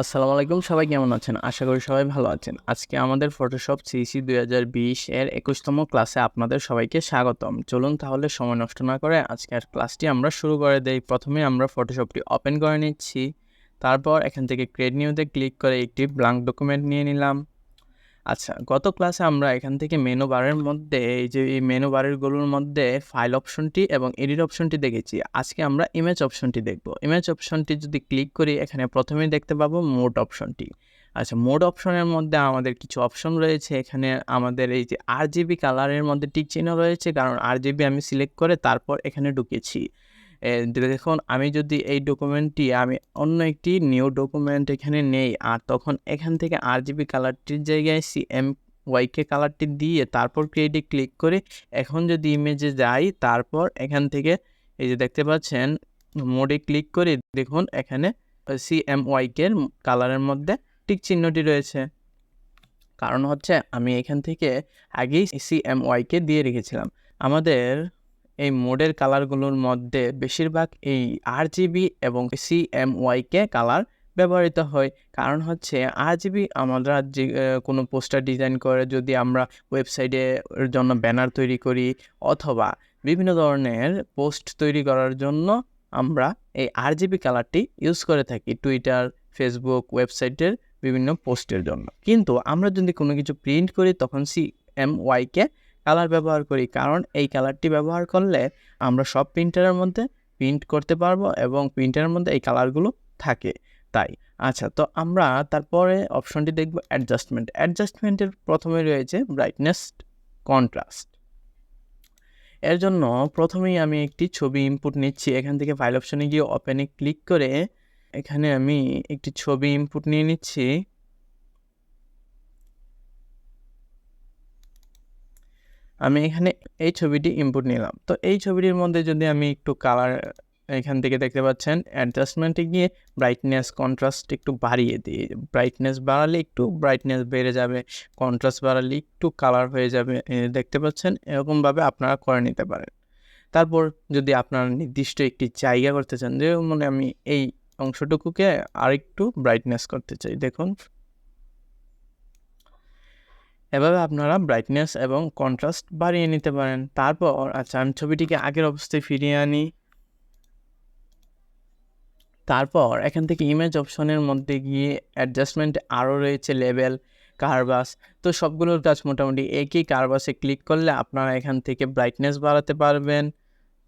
আসসালামু আলাইকুম, সবাই কেমন আছেন? আশা করি সবাই ভালো আছেন। আজকে আমাদের ফটোশপ সিসি দুই হাজার বিশ এর একুশতম ক্লাসে আপনাদের সবাইকে স্বাগতম। চলুন তাহলে সময় নষ্ট না করে আজকের ক্লাসটি আমরা শুরু করে দেই। প্রথমে আমরা ফটোশপটি ওপেন করে নিচ্ছি। তারপর এখান থেকে ক্রিয়েট নিউতে ক্লিক করে একটি ব্ল্যাঙ্ক ডকুমেন্ট নিয়ে নিলাম। আচ্ছা গত ক্লাসে আমরা এখান থেকে মেনু বারের মধ্যে এই যে, এই মেনু বারেরগুলোর মধ্যে ফাইল অপশনটি এবং এডিট অপশনটি দেখেছি। আজকে আমরা ইমেজ অপশনটি দেখব। ইমেজ অপশনটি যদি ক্লিক করি, এখানে প্রথমেই দেখতে পাবো মোড অপশনটি আচ্ছা মোড অপশনের মধ্যে আমাদের কিছু অপশন রয়েছে। এখানে আমাদের এই যে আর জিবি কালারের মধ্যে টিক চিহ্ন রয়েছে, কারণ আর জিবি আমি সিলেক্ট করে তারপর এখানে ঢুকেছি। দেখুন, আমি যদি এই ডকুমেন্টটি আমি অন্য একটি নিউ ডকুমেন্ট এখানে নেই, আর তখন এখান থেকে আর জিবি কালারটির জায়গায় সি এম ওয়াইকে কালারটি দিয়ে তারপর ক্রিয়েটে ক্লিক করে এখন যদি ইমেজে যাই, তারপর এখান থেকে এই যে দেখতে পাচ্ছেন মোডে ক্লিক করে দেখুন, এখানে সি এম ওয়াইকের কালারের মধ্যে টিক চিহ্নটি রয়েছে। কারণ হচ্ছে আমি এখান থেকে আগেই সি এম ওয়াইকে দিয়ে রেখেছিলাম। আমাদের এই মোডের কালারগুলোর মধ্যে বেশিরভাগ এই আর জিবি এবং ওয়াইকে কালার ব্যবহৃত হয়। কারণ হচ্ছে আর জিবি আমরা যে কোনো পোস্টার ডিজাইন করে যদি আমরা ওয়েবসাইটে এর জন্য ব্যানার তৈরি করি অথবা বিভিন্ন ধরনের পোস্ট তৈরি করার জন্য আমরা এই আর জিবি কালারটি ইউজ করে থাকি টুইটার, ফেসবুক ওয়েবসাইটের বিভিন্ন পোস্টের জন্য। কিন্তু আমরা যদি কোনো কিছু প্রিন্ট করি তখন সি এম ওয়াইকে কালার ব্যবহার করি। কারণ এই কালারটি ব্যবহার করলে আমরা সব প্রিন্টারের মধ্যে প্রিন্ট করতে পারব এবং প্রিন্টারের মধ্যে এই কালারগুলো থাকে। তাই আচ্ছা তো আমরা তারপরে অপশনটি দেখব অ্যাডজাস্টমেন্ট অ্যাডজাস্টমেন্টের প্রথমে রয়েছে ব্রাইটনেস কন্ট্রাস্ট এর জন্য প্রথমেই আমি একটি ছবি ইনপুট নিচ্ছি। এখান থেকে ফাইল অপশনে গিয়ে ওপেনে ক্লিক করে এখানে আমি একটি ছবি ইনপুট নিয়ে নিচ্ছি। আমি এখানে এই ছবিটি ইনপুট নিলাম। তো এই ছবিটির মধ্যে যদি আমি একটু কালার এখান থেকে দেখতে পাচ্ছেন অ্যাডজাস্টমেন্টে গিয়ে ব্রাইটনেস কন্ট্রাস্ট একটু বাড়িয়ে দিই ব্রাইটনেস বাড়ালে একটু ব্রাইটনেস বেড়ে যাবে কন্ট্রাস্ট বাড়ালে একটু কালার হয়ে যাবে দেখতে পাচ্ছেন? এরকমভাবে আপনারা করে নিতে পারেন। তারপর যদি আপনারা নির্দিষ্ট একটি জায়গা করতে চান যে মানে আমি এই অংশটুকুকে আরেকটু ব্রাইটনেস করতে চাই। দেখুন এভাবে আপনারা ব্রাইটনেস এবং কন্ট্রাস্ট বাড়িয়ে নিতে পারেন। তারপর আচ্ছা আমি ছবিটিকে আগের অবস্থায় ফিরিয়ে আনি। তারপর, এখান থেকে ইমেজ অপশনের মধ্যে গিয়ে অ্যাডজাস্টমেন্টে আরও রয়েছে লেভেল কারবাস তো সবগুলোর কাজ মোটামুটি একই। কারবাসে ক্লিক করলে আপনারা এখান থেকে ব্রাইটনেস বাড়াতে পারবেন।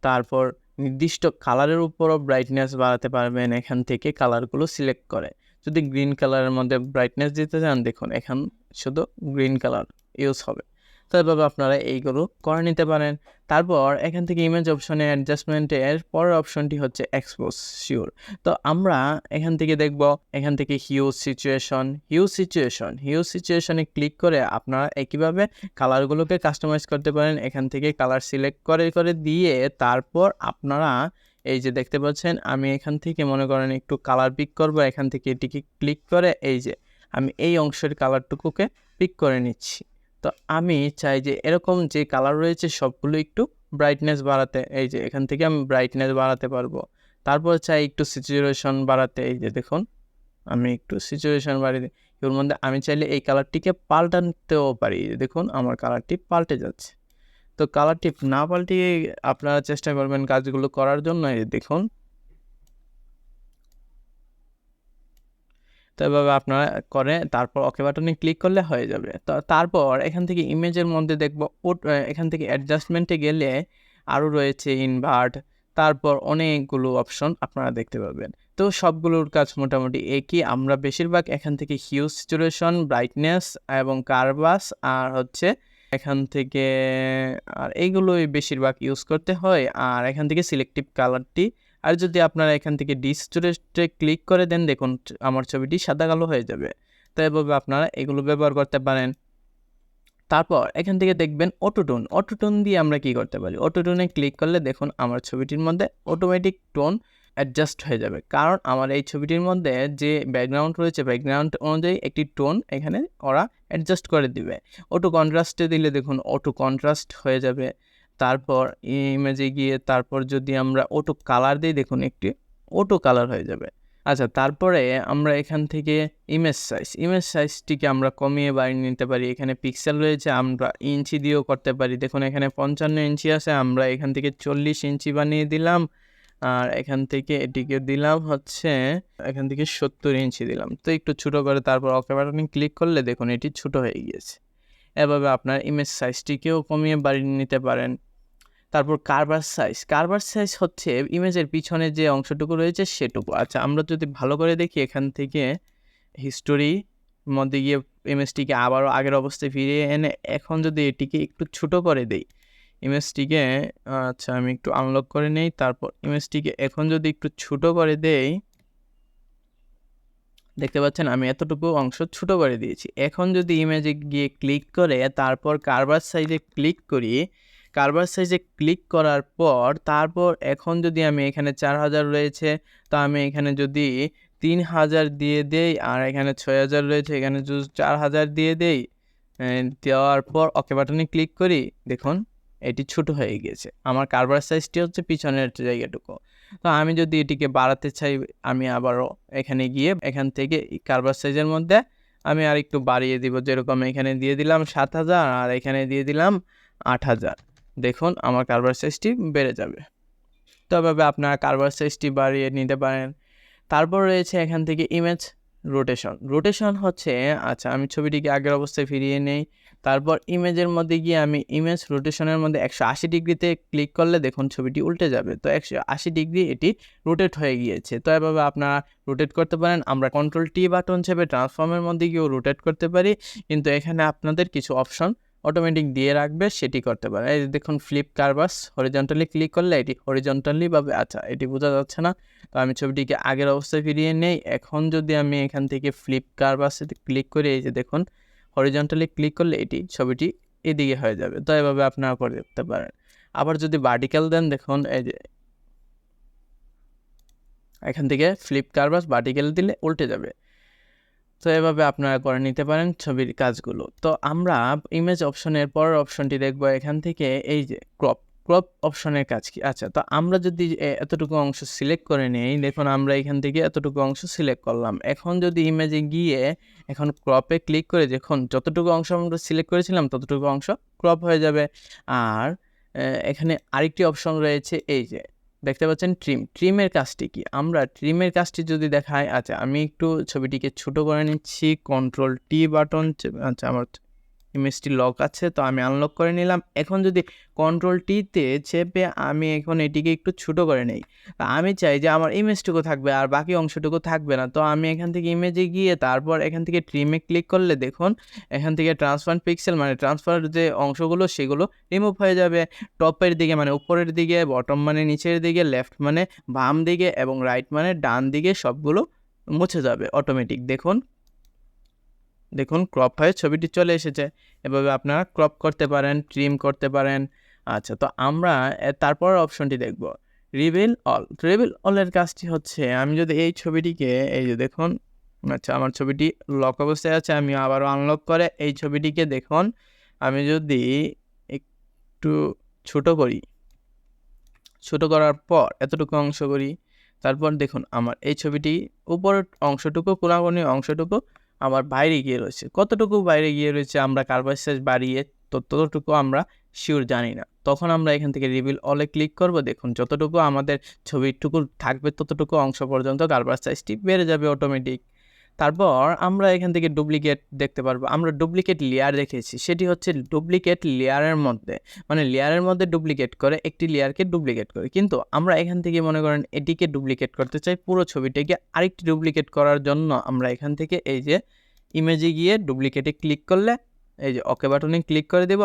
তারপর, নির্দিষ্ট কালারের উপরও ব্রাইটনেস বাড়াতে পারবেন এখান থেকে কালারগুলো সিলেক্ট করে। যদি গ্রিন কালারের মধ্যে ব্রাইটনেস দিতে চান, দেখুন, এখন শুধু গ্রিন কালার ইউজ হবে। তো এভাবে আপনারা এইগুলো করে নিতে পারেন। তারপর এখান থেকে ইমেজ অপশনে অ্যাডজাস্টমেন্টের পরের অপশনটি হচ্ছে এক্সপোজ শিওর তো আমরা এখান থেকে দেখব, এখান থেকে huge situation huge situation huge সিচুয়েশনে ক্লিক করে আপনারা একইভাবে কালারগুলোকে কাস্টমাইজ করতে পারেন। এখান থেকে কালার সিলেক্ট করে করে দিয়ে তারপর আপনারা এই যে দেখতে পাচ্ছেন, আমি এখান থেকে মনে করেন একটু কালার পিক করব। এখান থেকে এটিকে ক্লিক করে এই যে আমি এই অংশের কালারটুকুকে পিক করে নিচ্ছি। তো আমি চাই যে এরকম যে কালার রয়েছে সবগুলো একটু ব্রাইটনেস বাড়াতে, এই যে এখান থেকে আমি ব্রাইটনেস বাড়াতে পারব। তারপর চাই একটু সিচুয়েশন বাড়াতে, এই যে দেখুন, আমি একটু সিচুয়েশন বাড়িয়ে দিই। এর মধ্যে আমি চাইলে এই কালারটিকে পাল্টাতেও পারি। দেখুন, আমার কালারটি পাল্টে যাচ্ছে। তো কালারটি না পাল্টিয়ে আপনারা চেষ্টা করবেন কাজগুলো করার জন্য। দেখুন তো এভাবে আপনারা করে, তারপর ওকে বাটনে ক্লিক করলে হয়ে যাবে। তো তারপর এখান থেকে ইমেজের মধ্যে দেখব, ওট- এখান থেকে অ্যাডজাস্টমেন্টে গেলে আরও রয়েছে ইনভার্ট তারপর অনেকগুলো অপশন আপনারা দেখতে পাবেন। তো সবগুলোর কাজ মোটামুটি একই। আমরা বেশিরভাগ এখান থেকে হিউজ সিচুয়েশন ব্রাইটনেস এবং কারবাস আর হচ্ছে এখান থেকে, আর এইগুলোই বেশিরভাগ ইউজ করতে হয়। আর এখান থেকে সিলেক্টিভ কালারটি আর যদি আপনারা এখান থেকে ডিস্টোরেটে ক্লিক করে দেন, দেখুন আমার ছবিটি সাদা কালো হয়ে যাবে। তো এভাবে আপনারা এগুলো ব্যবহার করতে পারেন। তারপর এখান থেকে দেখবেন অটোটোন অটোটোন দিয়ে আমরা কি করতে পারি? অটোটোনে ক্লিক করলে দেখুন আমার ছবিটির মধ্যে অটোমেটিক টোন অ্যাডজাস্ট হয়ে যাবে। কারণ আমার এই ছবিটির মধ্যে যে ব্যাকগ্রাউন্ড রয়েছে ব্যাকগ্রাউন্ড অনুযায়ী একটি টোন এখানে ওরা অ্যাডজাস্ট করে দিবে। অটো কন্ট্রাস্টে দিলে দেখুন অটো কন্ট্রাস্ট হয়ে যাবে। তারপর ইমেজে গিয়ে তারপর যদি আমরা অটো কালার দিই, দেখুন একটি অটো কালার হয়ে যাবে। আচ্ছা তারপরে আমরা এখান থেকে ইমেজ সাইজ ইমেজ সাইজটিকে আমরা কমিয়ে বাড়িয়ে নিতে পারি। এখানে পিক্সেল রয়েছে, আমরা ইঞ্চি দিয়েও করতে পারি। দেখুন, এখানে পঞ্চান্ন ইঞ্চি আছে, আমরা এখান থেকে চল্লিশ ইঞ্চি বানিয়ে দিলাম। আর এখান থেকে এটিকে দিলাম হচ্ছে, এখান থেকে সত্তর ইঞ্চি দিলাম। তো একটু ছোটো করে তারপর ওকে বাটনে ক্লিক করলে দেখুন, এটি ছোট হয়ে গিয়েছে। এভাবে আপনার ইমেজ সাইজটিকেও কমিয়ে বাড়িয়ে নিতে পারেন। তারপর কারবার সাইজ কারবার সাইজ হচ্ছে ইমেজের পিছনে যে অংশটুকু রয়েছে সেটুকু। আচ্ছা আমরা যদি ভালো করে দেখি এখান থেকে হিস্টোরি মধ্যে গিয়ে ইমেজটিকে আবারও আগের অবস্থায় ফিরিয়ে এনে এখন যদি এটিকে একটু ছোট করে দেই ইমেজটিকে আচ্ছা আমি একটু আনলক করে নেই, তারপর ইমেজটিকে এখন যদি একটু ছোট করে দেই, দেখতে পাচ্ছেন আমি এতটুকু অংশ ছোট করে দিয়েছি। এখন যদি ইমেজে গিয়ে ক্লিক করে, তারপর কারবার সাইজে ক্লিক করি কারবার সাইজে ক্লিক করার পর তারপর এখন যদি আমি এখানে চার হাজার রয়েছে, তো আমি এখানে যদি তিন হাজার দিয়ে দেই আর এখানে ছয় হাজার রয়েছে, এখানে যদি চার হাজার দিয়ে দেই দেওয়ার পর ওকে বাটনে ক্লিক করি, দেখুন এটি ছোট হয়ে গিয়েছে। আমার কারবার সাইজটি হচ্ছে পিছনের জায়গাটুকু। তো আমি যদি এটিকে বাড়াতে চাই, আমি আবারও এখানে গিয়ে এখান থেকে কারবার সাইজের মধ্যে আমি আর একটু বাড়িয়ে দিব। যেরকম এখানে দিয়ে দিলাম সাত হাজার আর এখানে দিয়ে দিলাম আট হাজার। দেখুন আমার কারবার সাইজটি বেড়ে যাবে। তো এভাবে আপনারা কারবার সাইজটি বাড়িয়ে নিতে পারেন। তারপর রয়েছে এখান থেকে ইমেজ রোটেশন রোটেশন হচ্ছে আচ্ছা আমি ছবিটিকে আগের অবস্থায় ফিরিয়ে নেই। তারপর ইমেজের মধ্যে গিয়ে আমি ইমেজ রোটেশনের মধ্যে একশো আশি ডিগ্রিতে ক্লিক করলে দেখুন ছবিটি উল্টে যাবে। তো একশো আশি ডিগ্রি এটি রোটেট হয়ে গিয়েছে। তো এভাবে আপনারা রোটেট করতে পারেন। আমরা কন্ট্রোল টি বাটন চেপে ট্রান্সফর্মের মধ্যে গিয়েও রোটেট করতে পারি। কিন্তু এখানে আপনাদের কিছু অপশন অটোমেটিক দিয়ে রাখবে, সেটি করতে পারে। এই দেখুন ফ্লিপ কারবাস হরিজন্টালি ক্লিক করলে এটি হরিজন্টালি পাবে। আচ্ছা এটি বোঝা যাচ্ছে না। তো আমি ছবিটিকে আগের অবস্থায় ফিরিয়ে নেই। এখন যদি আমি এখান থেকে ফ্লিপ কারবাসে ক্লিক করি, এই যে দেখুন হরিজন্টালি ক্লিক করলে এটি ছবিটি এদিকে হয়ে যাবে। তো এভাবে আপনারা করে দেখতে পারেন। আবার যদি ভার্টিক্যাল দেন, দেখুন, এই যে এখান থেকে ফ্লিপ কারবাস ভার্টিক্যাল দিলে উল্টে যাবে। তো এভাবে আপনারা করে নিতে পারেন ছবির কাজগুলো। তো আমরা ইমেজ অপশনের পরের অপশনটি দেখব এখান থেকে, এই যে ক্রপ ক্রপ অপশনের কাজ কি? আচ্ছা তো আমরা যদি এতটুকু অংশ সিলেক্ট করে নেই, দেখুন আমরা এখান থেকে এতটুকু অংশ সিলেক্ট করলাম। এখন যদি ইমেজে গিয়ে এখন ক্রপে ক্লিক করে দেখুন, যতটুকু অংশ আমরা সিলেক্ট করেছিলাম, ততটুকু অংশ ক্রপ হয়ে যাবে। আর এখানে আরেকটি অপশন রয়েছে, এই যে দেখতে পাচ্ছেন ট্রিম ট্রিমের কাজটি কি? আমরা ট্রিমের কাজটি যদি দেখাই আচ্ছা আমি একটু ছবিটিকে ছোট করে নিচ্ছি কন্ট্রোল টি বাটন আচ্ছা আমার ইমেজটি লক আছে, তো আমি আনলক করে নিলাম। এখন যদি কন্ট্রোল টিতে চেপে আমি এখন এটিকে একটু ছোট করে নেই আমি চাই যে আমার ইমেজটুকু থাকবে আর বাকি অংশটুকু থাকবে না। তো আমি এখান থেকে ইমেজে গিয়ে তারপর এখান থেকে ট্রিমে ক্লিক করলে দেখুন, এখান থেকে ট্রান্সফার পিক্সেল মানে ট্রান্সফার যে অংশগুলো সেগুলো রিমুভ হয়ে যাবে। টপের দিকে মানে উপরের দিকে বটম মানে নিচের দিকে লেফট মানে বাম দিকে এবং রাইট মানে ডান দিকে সবগুলো মুছে যাবে অটোমেটিক দেখুন। দেখুন ক্রপ হয়ে ছবিটি চলে এসেছে। এভাবে আপনারা ক্রপ করতে পারেন ট্রিম করতে পারেন। আচ্ছা তো আমরা তারপর অপশনটি দেখব। রিভিল অল রিভিল অলের কাজটি হচ্ছে, আমি যদি এই ছবিটিকে, এই যে দেখুন আচ্ছা আমার ছবিটি লক অবস্থায় আছে, আমি আবারও আনলক করে এই ছবিটিকে দেখুন, আমি যদি একটু ছোট করি, ছোট করার পর এতটুকু অংশ করি, তারপর দেখুন, আমার এই ছবিটি উপরের অংশটুকু, কোনাকুনি অংশটুকু আমার বাইরে গিয়ে রয়েছে। কতটুকু বাইরে গিয়ে রয়েছে আমরা কার্বার সাইজ বাড়িয়ে তো ততটুকু আমরা শিওর জানি না। তখন আমরা এখান থেকে রিভিল অলে ক্লিক করব। দেখুন, যতটুকু আমাদের ছবিটুকু থাকবে ততটুকু অংশ পর্যন্ত কার্বার সাইজটি বেড়ে যাবে অটোমেটিক তারপর আমরা এখান থেকে ডুপ্লিকেট দেখতে পারব। আমরা ডুপ্লিকেট লেয়ার দেখেছি সেটি হচ্ছে ডুপ্লিকেট লেয়ারের মধ্যে। মানে লেয়ারের মধ্যে ডুপ্লিকেট করে একটি লেয়ারকে ডুপ্লিকেট করে। কিন্তু আমরা এখান থেকে মনে করেন এটিকে ডুপ্লিকেট করতে চাই পুরো ছবিটাকে। আরেকটি ডুপ্লিকেট করার জন্য আমরা এখান থেকে এই যে ইমেজে গিয়ে ডুপ্লিকেটে ক্লিক করলে এই যে ওকে বাটনে ক্লিক করে দেব।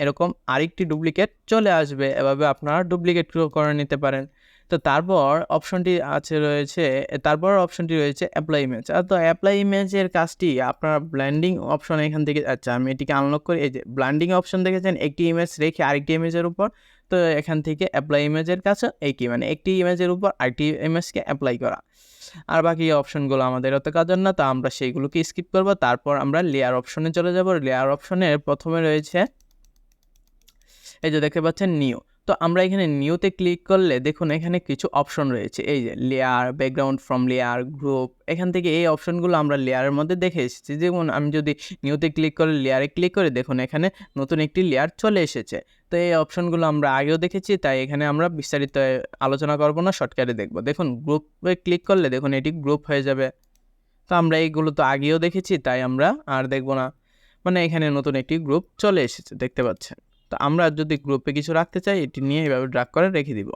এরকম আরেকটি ডুপ্লিকেট চলে আসবে। এভাবে আপনারা ডুপ্লিকেট করে নিতে পারেন। তো তারপর অপশনটি আছে রয়েছে, তারপর অপশনটি রয়েছে অ্যাপ্লাই ইমেজ আর তো অ্যাপ্লাই ইমেজের কাজটি আপনার ব্ল্যান্ডিং অপশন এখান থেকে আচ্ছা আমি এটিকে আনলক করি এই যে ব্ল্যান্ডিং অপশন দেখেছেন, একটি ইমেজ রেখে আরেকটি ইমেজের উপর, তো এখান থেকে অ্যাপ্লাই ইমেজের কাছে কি মানে একটি ইমেজের উপর আরেকটি ইমেজকে অ্যাপ্লাই করা। আর বাকি অপশনগুলো আমাদের অত কাজের না, তো আমরা সেইগুলোকে স্কিপ করব। তারপর আমরা লেয়ার অপশনে চলে যাব। লেয়ার অপশনের প্রথমে রয়েছে, এই যে দেখতে পাচ্ছেন নিউ তো আমরা এখানে নিউতে ক্লিক করলে দেখুন এখানে কিছু অপশন রয়েছে। এই যে layer background from layer group এখান থেকে এই অপশনগুলো আমরা লেয়ারের মধ্যে দেখে এসেছি। যেমন আমি যদি নিউতে ক্লিক করে লেয়ারে ক্লিক করে দেখুন এখানে নতুন একটি লেয়ার চলে এসেছে। তো এই অপশনগুলো আমরা আগেও দেখেছি, তাই এখানে আমরা বিস্তারিত আলোচনা করব না শর্টকাটে দেখব। দেখুন গ্রুপে ক্লিক করলে দেখুন এটি গ্রুপ হয়ে যাবে। তো আমরা এইগুলো তো আগেও দেখেছি, তাই আমরা আর দেখব না। মানে এখানে নতুন একটি গ্রুপ চলে এসেছে, দেখতে পাচ্ছেন। তো আমরা যদি গ্রুপে কিছু রাখতে চাই, এটি নিয়ে এভাবে ড্রাগ করে রেখে দিব।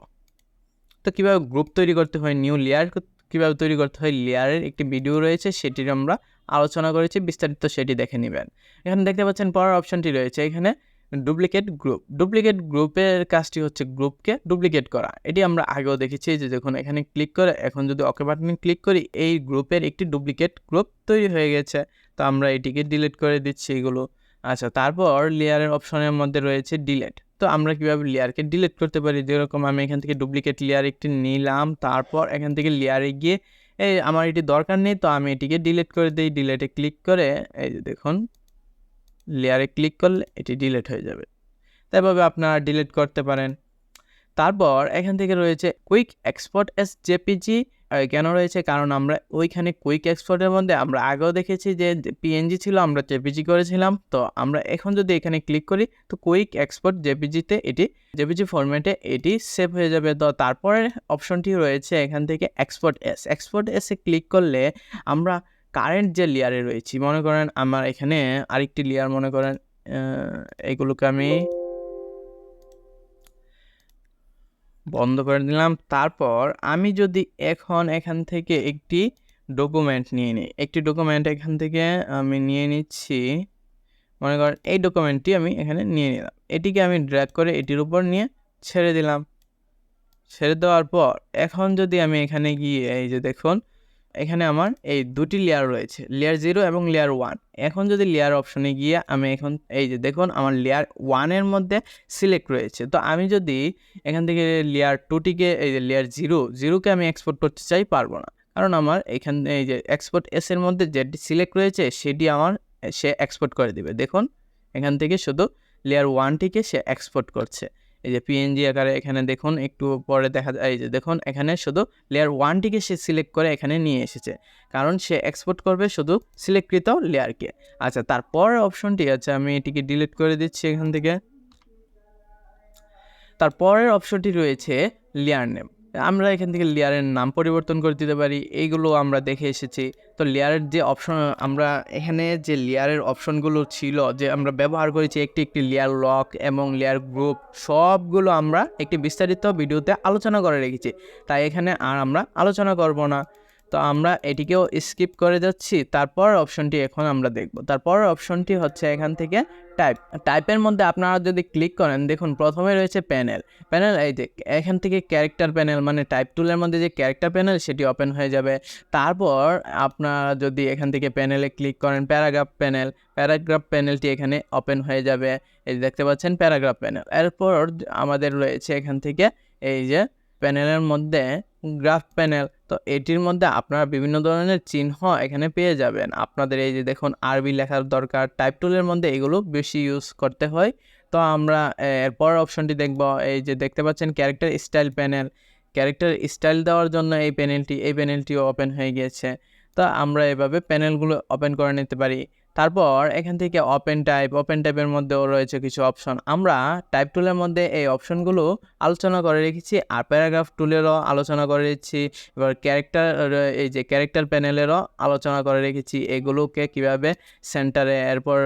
তো কীভাবে গ্রুপ তৈরি করতে হয় নিউ লেয়ার কীভাবে তৈরি করতে হয় লেয়ারের একটি ভিডিও রয়েছে, সেটির আমরা আলোচনা করেছি, বিস্তারিত সেটি দেখে নেবেন। এখানে দেখতে পাচ্ছেন পরের অপশনটি রয়েছে, এখানে ডুপ্লিকেট গ্রুপ ডুপ্লিকেট গ্রুপের কাজটি হচ্ছে গ্রুপকে ডুপ্লিকেট করা। এটি আমরা আগেও দেখেছি যে যখন এখানে ক্লিক করে, এখন যদি ওকে বাটনে ক্লিক করি, এই গ্রুপের একটি ডুপ্লিকেট গ্রুপ তৈরি হয়ে গেছে। তো আমরা এটিকে ডিলিট করে দিচ্ছি এগুলো। আচ্ছা তারপর লেয়ারের অপশনের মধ্যে রয়েছে ডিলেট তো আমরা কীভাবে লেয়ারকে ডিলেট করতে পারি? যেরকম আমি এখান থেকে ডুপ্লিকেট লেয়ার একটি নিলাম, তারপর এখান থেকে লেয়ারে গিয়ে, এই আমার এটি দরকার নেই, তো আমি এটিকে ডিলেট করে দিই। ডিলেটে ক্লিক করে, এই যে দেখুন লেয়ারে ক্লিক করলে এটি ডিলেট হয়ে যাবে। তাইভাবে আপনারা ডিলেট করতে পারেন। তারপর এখান থেকে রয়েছে কুইক এক্সপোর্ট এস জেপিজি কেন রয়েছে? কারণ আমরা ওইখানে কুইক এক্সপোর্টের মধ্যে আমরা আগেও দেখেছি যে পিএনজি ছিল, আমরা জেপিজি করেছিলাম। তো আমরা এখন যদি এখানে ক্লিক করি, তো কুইক এক্সপোর্ট জেপিজিতে এটি জেপিজি ফরম্যাটে এটি সেভ হয়ে যাবে। তো তারপরে অপশনটি রয়েছে এখান থেকে এক্সপোর্ট এস এক্সপোর্ট এসে ক্লিক করলে আমরা কারেন্ট যে লেয়ারে রয়েছি, মনে করেন আমার এখানে আরেকটি লেয়ার মনে করেন এগুলোকে আমি বন্ধ করে দিলাম। তারপর আমি যদি এখন এখান থেকে একটি ডকুমেন্ট নিয়ে নিই, একটি ডকুমেন্ট এখান থেকে আমি নিয়ে নিচ্ছি, মনে করেন এই ডকুমেন্টটি আমি এখানে নিয়ে নিলাম। এটিকে আমি ড্র্যাগ করে এটির উপর নিয়ে ছেড়ে দিলাম। ছেড়ে দেওয়ার পর এখন যদি আমি এখানে গিয়ে এই যে দেখুন এখানে আমার এই দুটি লেয়ার রয়েছে লেয়ার জিরো এবং লেয়ার ওয়ান এখন যদি লেয়ার অপশনে গিয়ে আমি এখন, এই যে দেখুন, আমার লেয়ার ওয়ানের মধ্যে সিলেক্ট রয়েছে। তো আমি যদি এখান থেকে লেয়ার টুটিকে এই যে লেয়ার জিরো জিরোকে আমি এক্সপোর্ট করতে চাই, পারব না। কারণ আমার এখান, এই যে এক্সপোর্ট এসের মধ্যে যেটি সিলেক্ট রয়েছে, সেটি আমার, সে এক্সপোর্ট করে দিবে। দেখুন, এখান থেকে শুধু লেয়ার ওয়ানটিকে সে এক্সপোর্ট করছে। এই যে পিএনজি আকারে এখানে দেখুন, একটু পরে দেখা যায়, এই যে দেখুন, এখানে শুধু লেয়ার ওয়ানটিকে সে সিলেক্ট করে এখানে নিয়ে এসেছে। কারণ সে এক্সপোর্ট করবে শুধু সিলেক্টকৃত লেয়ারকে আচ্ছা তারপর অপশনটি আছে আমি এটিকে ডিলিট করে দিচ্ছি এখান থেকে। তারপরের অপশনটি রয়েছে লেয়ার নেম আমরা এখান থেকে লেয়ারের নাম পরিবর্তন করে দিতে পারি। এইগুলো আমরা দেখে এসেছি। তো লেয়ারের যে অপশন আমরা এখানে যে লেয়ারের অপশনগুলো ছিল, যে আমরা ব্যবহার করেছি একটি একটি লেয়ার লক এবং লেয়ার গ্রুপ সবগুলো আমরা একটি বিস্তারিত ভিডিওতে আলোচনা করে রেখেছি। তাই এখানে আর আমরা আলোচনা করব না। তো আমরা এটিকেও স্কিপ করে যাচ্ছি। তারপর অপশনটি এখন আমরা দেখব। তারপর অপশনটি হচ্ছে এখান থেকে টাইপ টাইপের মধ্যে আপনারা যদি ক্লিক করেন, দেখুন প্রথমে রয়েছে প্যানেল প্যানেল এই যে এখান থেকে ক্যারেক্টার প্যানেল মানে টাইপ টুলের মধ্যে যে ক্যারেক্টার প্যানেল সেটি ওপেন হয়ে যাবে। তারপর আপনারা যদি এখান থেকে প্যানেলে ক্লিক করেন প্যারাগ্রাফ প্যানেল প্যারাগ্রাফ প্যানেলটি এখানে ওপেন হয়ে যাবে। এই দেখতে পাচ্ছেন প্যারাগ্রাফ প্যানেল এরপর আমাদের রয়েছে এখান থেকে এই যে প্যানেলের মধ্যে গ্রাফ প্যানেল। তো এটির মধ্যে আপনারা বিভিন্ন ধরনের চিহ্ন এখানে পেয়ে যাবেন। আপনাদের এই যে দেখুন আরবি লেখার দরকার টাইপ টুলের মধ্যে এগুলো বেশি ইউজ করতে হয়। তো আমরা এরপর অপশনটি দেখব। এই যে দেখতে পাচ্ছেন character style panel character style দেওয়ার জন্য এই প্যানেলটি এই প্যানেলটিও ওপেন হয়ে গিয়েছে। তো আমরা এভাবে প্যানেলগুলো ওপেন করে নিতে পারি। তারপর এখান থেকে ওপেন টাইপ ওপেন টাইপের মধ্যেও রয়েছে কিছু অপশন আমরা টাইপ টুলের মধ্যে এই অপশনগুলো আলোচনা করে রেখেছি আর প্যারাগ্রাফ টুলেরও আলোচনা করে রেখেছি। এবার ক্যারেক্টার এই যে ক্যারেক্টার প্যানেলেরও আলোচনা করে রেখেছি। এগুলোকে কীভাবে সেন্টারে এরপর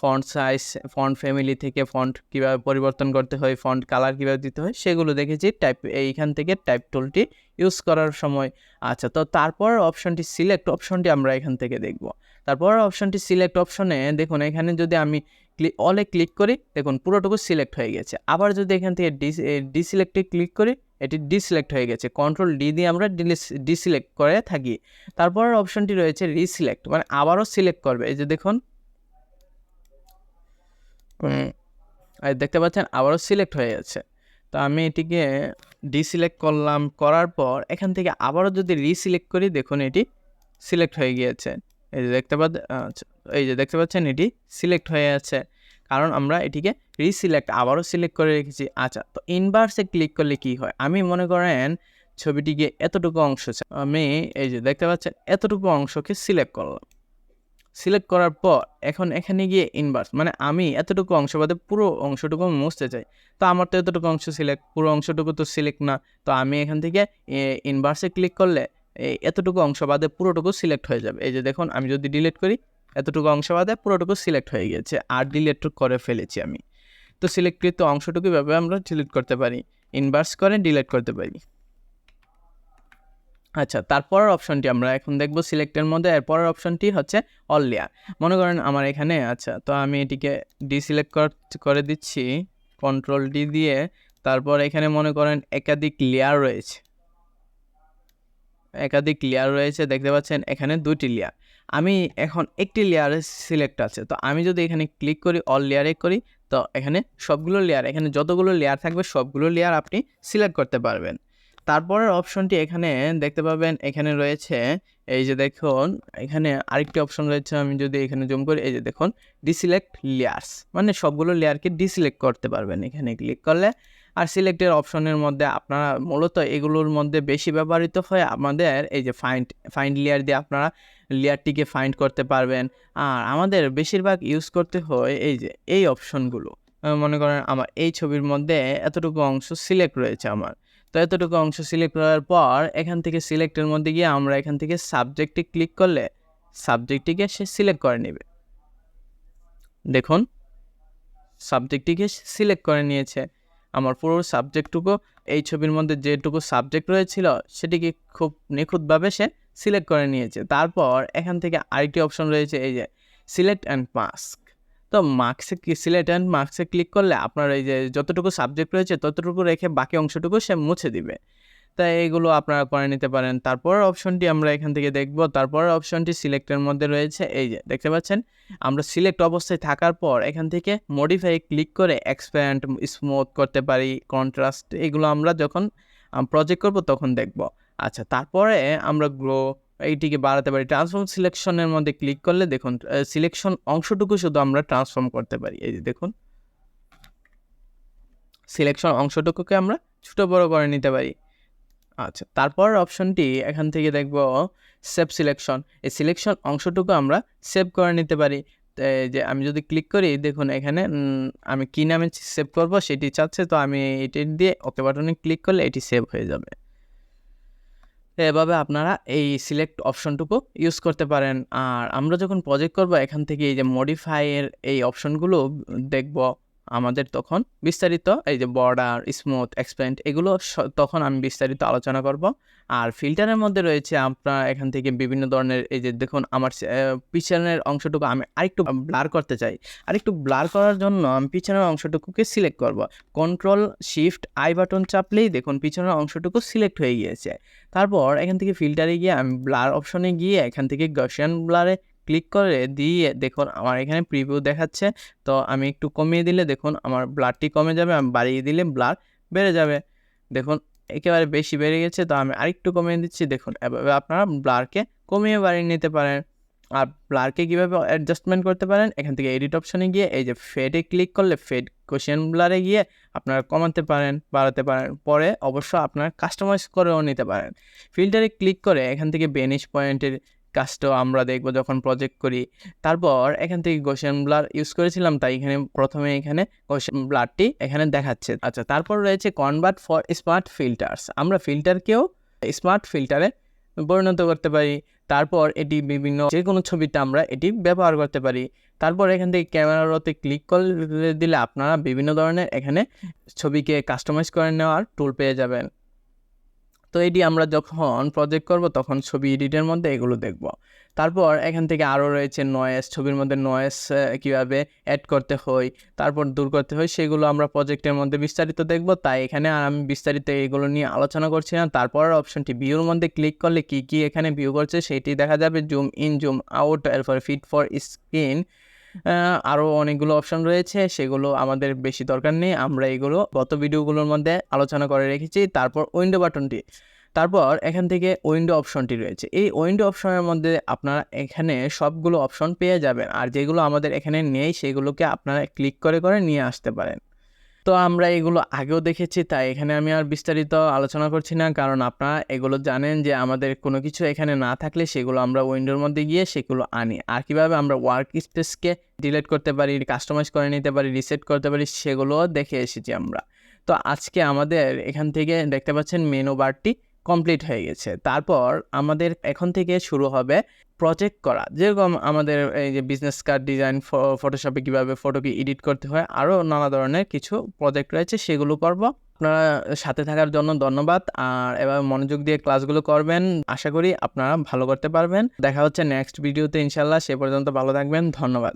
ফন্ট সাইজ ফন্ট ফ্যামিলি থেকে ফন্ট কীভাবে পরিবর্তন করতে হয় ফন্ট কালার কীভাবে দিতে হয়, সেগুলো দেখেছি। টাইপ এইখান থেকে টাইপ টুলটি ইউজ করার সময়। আচ্ছা তো তারপর অপশনটি সিলেক্ট অপশনটি আমরা এখান থেকে দেখব। তারপর অপশনটি সিলেক্ট অপশনে দেখুন, এখানে যদি আমি ক্লিক অলে ক্লিক করি, দেখুন পুরোটুকু সিলেক্ট হয়ে গেছে। আবার যদি এখান থেকে ডি ডিসিলেক্টে ক্লিক করি, এটি ডিসিলেক্ট হয়ে গেছে। কন্ট্রোল ডি দিয়ে আমরা ডিসিলেক্ট করে থাকি। তারপর অপশনটি রয়েছে রিসিলেক্ট মানে আবারও সিলেক্ট করবে। এই যে দেখুন। দেখতে পাচ্ছেন, আবারও সিলেক্ট হয়ে যাচ্ছে তো আমি এটিকে ডিসিলেক্ট করলাম, করার পর এখান থেকে আবারও যদি রিসিলেক্ট করি, দেখুন এটি সিলেক্ট হয়ে গিয়েছে। এই যে দেখতে পাচ্ছেন আচ্ছা এই যে দেখতে পাচ্ছেন এটি সিলেক্ট হয়ে আছে। কারণ আমরা এটিকে রিসিলেক্ট আবারও সিলেক্ট করে রেখেছি। আচ্ছা তো ইনভার্সে ক্লিক করলে কি হয়? আমি মনে করেন ছবিটিকে এতটুকু অংশ। আমি এই যে দেখতে পাচ্ছেন, এতটুকু অংশকে সিলেক্ট করলাম। সিলেক্ট করার পর এখন এখানে গিয়ে ইনভার্স মানে আমি এতটুকু অংশ বাদে পুরো অংশটুকু আমি মুছতে চাই। তো আমার তো এতটুকু অংশ সিলেক্ট পুরো অংশটুকু তো সিলেক্ট না। তো আমি এখান থেকে ইনভার্সে ক্লিক করলে এতটুকু অংশ বাদে পুরোটুকু সিলেক্ট হয়ে যাবে। এই যে দেখুন, আমি যদি ডিলিট করি, এতটুকু অংশ বাদে পুরোটুকু সিলেক্ট হয়ে গেছে আর ডিলিট করে ফেলেছি আমি। তো সিলেক্টকৃত অংশটুকু এভাবে আমরা ডিলিট করতে পারি। ইনভার্স করে ডিলিট করতে পারি। আচ্ছা তারপরের অপশনটি আমরা এখন দেখব সিলেক্টের মধ্যে। এরপরের অপশনটি হচ্ছে অল লেয়ার মনে করেন আমার এখানে আচ্ছা তো আমি এটিকে ডিসিলেক্ট করে দিচ্ছি কন্ট্রোল ডি দিয়ে। তারপর এখানে মনে করেন একাধিক লেয়ার রয়েছে। একাধিক লেয়ার রয়েছে, দেখতে পাচ্ছেন এখানে দুটি লেয়ার আমি এখন একটি লেয়ারে সিলেক্ট আছে, তো আমি যদি এখানে ক্লিক করি অল লেয়ারে করি, তো এখানে সবগুলো লেয়ার এখানে যতগুলো লেয়ার থাকবে, সবগুলো লেয়ার আপনি সিলেক্ট করতে পারবেন। তারপরের অপশনটি এখানে দেখতে পাবেন, এখানে রয়েছে, এই যে দেখুন, এখানে আরেকটি অপশন রয়েছে, আমি যদি এখানে জুম করি, এই যে দেখুন ডিসিলেক্ট লেয়ার্স মানে সবগুলো লেয়ারকে ডিসিলেক্ট করতে পারবেন, এখানে ক্লিক করলে। আর সিলেক্টের অপশনের মধ্যে আপনারা মূলত এগুলোর মধ্যে বেশি ব্যবহৃত হয় আমাদের এই যে ফাইন্ড ফাইন্ড লেয়ার দিয়ে আপনারা লেয়ারটিকে ফাইন্ড করতে পারবেন। আর আমাদের বেশিরভাগ ইউজ করতে হয় এই যে, এই অপশনগুলো। মনে করেন আমার এই ছবির মধ্যে এতটুকু অংশ সিলেক্ট রয়েছে আমার। তো এতটুকু অংশ সিলেক্ট করার পর এখান থেকে সিলেক্টের মধ্যে গিয়ে আমরা এখান থেকে সাবজেক্টে ক্লিক করলে সাবজেক্টটিকে সে সিলেক্ট করে নেবে। দেখুন সাবজেক্টটিকে সিলেক্ট করে নিয়েছে। আমার পুরো সাবজেক্টটুকু এই ছবির মধ্যে যেটুকু সাবজেক্ট রয়েছিল, সেটিকে খুব নিখুঁতভাবে সে সিলেক্ট করে নিয়েছে। তারপর এখান থেকে আরেকটি অপশন রয়েছে, এই যে সিলেক্ট অ্যান্ড মাস্ক তো মার্কসে সিলেক্ট অ্যান্ড মার্কসে ক্লিক করলে আপনার এই যে যতটুকু সাবজেক্ট রয়েছে ততটুকু রেখে বাকি অংশটুকু সে মুছে দিবে। তাই এইগুলো আপনারা করে নিতে পারেন। তারপরের অপশনটি আমরা এখান থেকে দেখব। তারপরের অপশনটি সিলেক্টের মধ্যে রয়েছে। এই যে দেখতে পাচ্ছেন? আমরা সিলেক্ট অবস্থায় থাকার পর এখান থেকে মডিফাই ক্লিক করে এক্সপ্যান্ড স্মুথ করতে পারি কন্ট্রাস্ট এগুলো আমরা যখন প্রজেক্ট করব তখন দেখব। আচ্ছা তারপরে আমরা গ্রো এইটিকে বাড়াতে পারি। ট্রান্সফর্ম সিলেকশনের মধ্যে ক্লিক করলে দেখুন সিলেকশন অংশটুকু শুধু আমরা ট্রান্সফর্ম করতে পারি। এই যে দেখুন সিলেকশন অংশটুকুকে আমরা ছোটো বড় করে নিতে পারি। আচ্ছা তারপর অপশনটি এখান থেকে দেখব সেভ সিলেকশন এই সিলেকশন অংশটুকু আমরা সেভ করে নিতে পারি। যে আমি যদি ক্লিক করি, দেখুন এখানে আমি কী নামে সেভ করব, সেটি চাচ্ছে, তো আমি এটি দিয়ে ওকে বাটনে ক্লিক করলে এটি সেভ হয়ে যাবে। এভাবে আপনারা এই সিলেক্ট অপশনটুকু ইউজ করতে পারেন। আর আমরা যখন প্রজেক্ট করব, এখান থেকে এই যে মডিফাইয়ের এই অপশনগুলো দেখব। আমাদের তখন বিস্তারিত, এই যে বর্ডার স্মুথ এক্সপ্যান্ড এগুলো তখন আমি বিস্তারিত আলোচনা করব। আর ফিল্টারের মধ্যে রয়েছে আপনার এখান থেকে বিভিন্ন ধরনের, এই যে দেখুন আমার পিছনের অংশটুকু আমি আরেকটু ব্লার করতে চাই। আরেকটু ব্লার করার জন্য আমি পিছনের অংশটুকুকে সিলেক্ট করব। কন্ট্রোল শিফট আই বাটন চাপলেই দেখুন পিছনের অংশটুকু সিলেক্ট হয়ে গিয়েছে। তারপর এখান থেকে ফিল্টারে গিয়ে আমি ব্লার অপশনে গিয়ে এখান থেকে গার্সিয়ান ব্লারে ক্লিক করে দিয়ে দেখুন আমার এখানে প্রিভিউ দেখাচ্ছে। তো আমি একটু কমিয়ে দিলে দেখুন আমার ব্লাডটি কমে যাবে, আমি বাড়িয়ে দিলে ব্লাড বেড়ে যাবে। দেখুন একেবারে বেশি বেড়ে গেছে, তো আমি আরেকটু কমিয়ে দিচ্ছি। দেখুন এভাবে আপনারা ব্লারকে কমিয়ে বাড়িয়ে নিতে পারেন। আর ব্লারকে কীভাবে অ্যাডজাস্টমেন্ট করতে পারেন? এখান থেকে এডিট অপশনে গিয়ে এই যে ফেডে ক্লিক করলে ফেড কোশিয়ান ব্লারে গিয়ে আপনারা কমাতে পারেন, বাড়াতে পারেন। পরে অবশ্য আপনারা কাস্টমাইজ করেও নিতে পারেন। ফিল্টারে ক্লিক করে এখান থেকে বেনিশ পয়েন্টের কাজটাও আমরা দেখব যখন প্রজেক্ট করি। তারপর এখান থেকে গোশন ব্লার ইউজ করেছিলাম, তাই এখানে প্রথমে এখানে গোশন ব্লারটি এখানে দেখাচ্ছে। আচ্ছা তারপর রয়েছে কনভার্ট ফর স্মার্ট ফিল্টার্স আমরা ফিল্টারকেও স্মার্ট ফিল্টারে পরিণত করতে পারি। তারপর এটি বিভিন্ন যে কোনো ছবিতে আমরা এটি ব্যবহার করতে পারি। তারপর এখান থেকে ক্যামেরাতে ক্লিক করে দিলে আপনারা বিভিন্ন ধরনের এখানে ছবিকে কাস্টমাইজ করে নেওয়ার টুল পেয়ে যাবেন। তো এটি আমরা যখন প্রজেক্ট করব, তখন ছবি এডিটের মধ্যে এগুলো দেখব। তারপর এখান থেকে আরও রয়েছে নয়েস ছবির মধ্যে নয়েস কীভাবে অ্যাড করতে হয়, তারপর দূর করতে হয়, সেগুলো আমরা প্রজেক্টের মধ্যে বিস্তারিত দেখব। তাই এখানে আর আমি বিস্তারিত এগুলো নিয়ে আলোচনা করছি না। তারপর অপশনটি ভিউর মধ্যে ক্লিক করলে কি কি এখানে ভিউ করছে, সেটি দেখা যাবে জুম ইন জুম আউট এরপর ফিট ফর স্ক্রিন আরও অনেকগুলো অপশন রয়েছে, সেগুলো আমাদের বেশি দরকার নেই। আমরা এগুলো গত ভিডিওগুলোর মধ্যে আলোচনা করে রেখেছি। তারপর উইন্ডো বাটনটি তারপর এখান থেকে উইন্ডো অপশনটি রয়েছে। এই উইন্ডো অপশনের মধ্যে আপনারা এখানে সবগুলো অপশন পেয়ে যাবেন। আর যেগুলো আমাদের এখানে নেই, সেগুলোকে আপনারা ক্লিক করে করে নিয়ে আসতে পারেন। তো আমরা এগুলো আগেও দেখেছি, তাই এখানে আমি আর বিস্তারিত আলোচনা করছি না। কারণ আপনারা এগুলো জানেন যে আমাদের কোনো কিছু এখানে না থাকলে সেগুলো আমরা উইন্ডোর মধ্যে গিয়ে সেগুলো আনি। আর কীভাবে আমরা ওয়ার্ক স্পেসকে ডিলিট করতে পারি, কাস্টমাইজ করে নিতে পারি, রিসেট করতে পারি, সেগুলোও দেখে এসেছি আমরা। তো আজকে আমাদের এখান থেকে দেখতে পাচ্ছেন মেনু বারটি কমপ্লিট হয়ে গেছে। তারপর আমাদের এখন থেকে শুরু হবে প্রজেক্ট করা। যেরকম আমাদের এই যে বিজনেস কার্ড ডিজাইন ফটোশপে কীভাবে ফটোকে এডিট করতে হয় আরও নানা ধরনের কিছু প্রজেক্ট রয়েছে, সেগুলো করব। আপনারা সাথে থাকার জন্য ধন্যবাদ, আর এবার মনোযোগ দিয়ে ক্লাসগুলো করবেন, আশা করি আপনারা ভালো করতে পারবেন। দেখা হচ্ছে নেক্সট ভিডিওতে ইনশাল্লাহ সে পর্যন্ত ভালো থাকবেন, ধন্যবাদ।